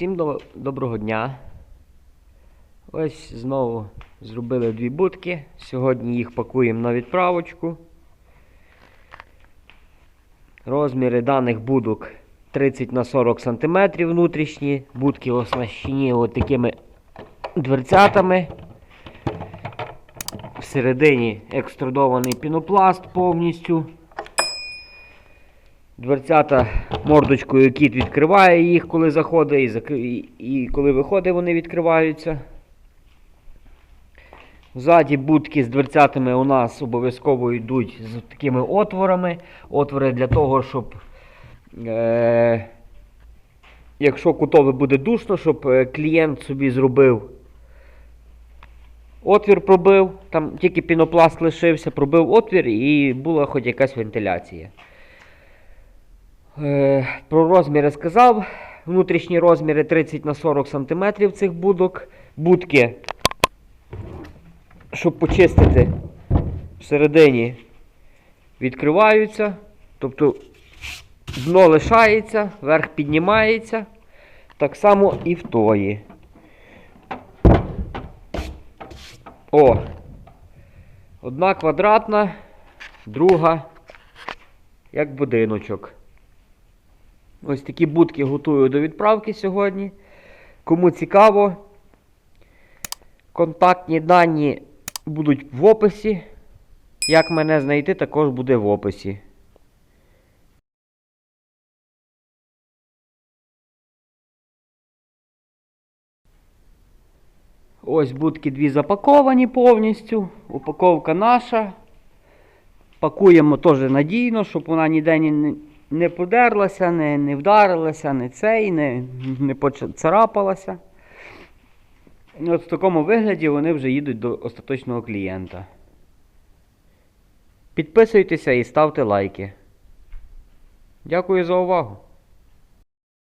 Всім до- доброго дня. Ось знову зробили дві будки. Сьогодні їх пакуємо на відправочку. Розміри даних будок 30 на 40 см внутрішні. Будки оснащені от такими дверцятами. Всередині екструдований пінопласт повністю. Дверцята мордочкою кіт відкриває їх, коли заходить, і, і коли виходить, вони відкриваються. Ззаді будки з дверцятами у нас обов'язково йдуть з такими отворами. Отвори для того, щоб е... якщо кутове буде душно, щоб е, клієнт собі зробив отвір пробив, там тільки пінопласт лишився, пробив отвір і була хоч якась вентиляція. Е, Про розміри сказав. Внутрішні розміри 30 на 40 см цих будок. Будки, щоб почистити, всередині відкриваються. Тобто дно лишається, верх піднімається. Так само і в тої. О! Одна квадратна, друга як будиночок. Ось такі будки готую до відправки сьогодні. Кому цікаво, контактні дані будуть в описі. Як мене знайти, також буде в описі. Ось будки дві запаковані повністю. Упаковка наша. Пакуємо теж надійно, щоб вона ніде не, не подерлася, не, не вдарилася, не цей, не, не поцарапалася. От в такому вигляді вони вже їдуть до остаточного клієнта. Підписуйтеся і ставте лайки. Дякую за увагу.